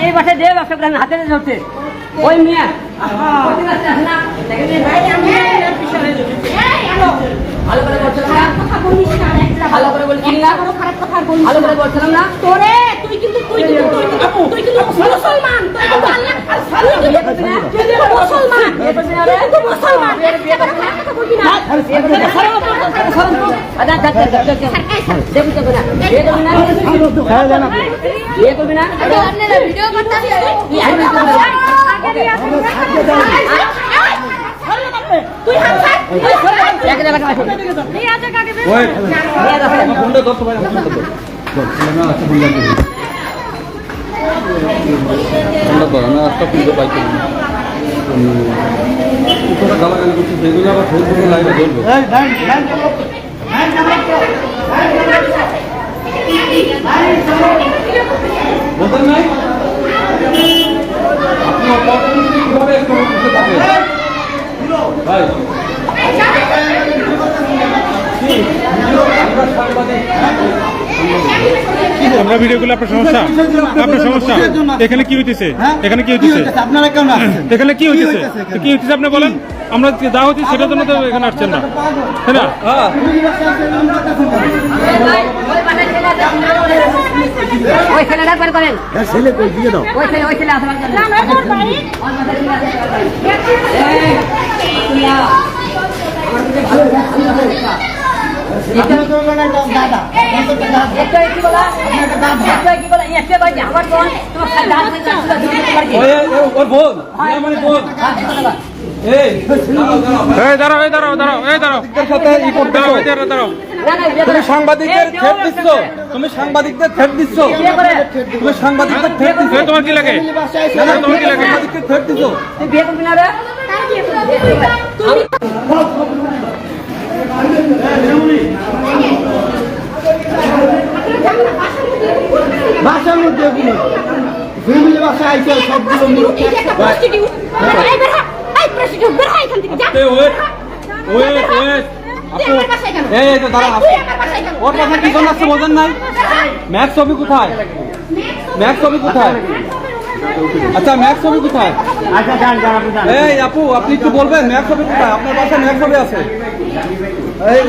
এই বাসায় দিয়ে ব্যবসা করে হাতে ধরতে ওই মিয়া ভালো করে বলছিলাম না ভালো করে বলছিলাম না ভালো করে বলছিলাম না? তোরে তুই কিন্তু তুই কিন্তু তুই কিন্তু তুই কিন্তু মুসলমান। তুই কিন্তু তুই কিন্তু মুসলমান। তুই কিন্তু মুসলমান। একটা কথা বলবি না। ভিডিও করতে তুই হাত ছাড়। আচ্ছা সেগুলো আবার ফেসবুকে লাইভে ধরবো আমরা ভিডিওগুলো আপনার সমস্যা আপনার সমস্যা এখানে কি হইতেছে এখানে কি হইতেছে আপনারা কেমন আছেন এখানে কি হইতেছে? কি হইতেছে আপনি বলেন আমরা যা হচ্ছে সেটার জন্য তো এখানে আসছেন না তাই না হ্যাঁ ওই ছেলেটা বের করেন ছেলে কই দিয়ে দাও ওই ছেলে ওই ছেলে আসবার না না তোর বাড়ি আপনারা তো বলেন একটা দাদা ওর বোন মানে বোন। বিয়ে তুমি সাংবাদিকদের এই, দিচ্ছ। তুমি সাংবাদিকদের থ্রেট দিচ্ছ। তুমি সাংবাদিকদের থ্রেট দিচ্ছ। তোমার কি লাগে? তোমার কি লাগে? সাংবাদিকদের থ্রেট দিচ্ছ তুই বিয়ে করবি না রে বাসার মধ্যে এগুলো ফ্যামিলি বাসায় আইছে সবগুলো মিথ্যা এই যে একটা prostitute। এই বের হ। এই prostitute, বের হ এখান থেকে, যা। এই, ওয়েট ওয়েট ওয়েট তুই আপু আমার বাসায় কেন? এই এই তো দাঁড়া তুই আমার বাসায় কেন? ওর কথা কি জন্য আসছে বোঝেন নাই? ম্যাক্স ছবি কোথায়? ম্যাক্স ছবি কোথায়? আচ্ছা ম্যাক্স ছবি কোথায়? আচ্ছা এই আপু আপনি একটু বলবেন ম্যাক্স ছবি কোথায়? আপনার বাসায় ম্যাক্স ছবি আছে। এই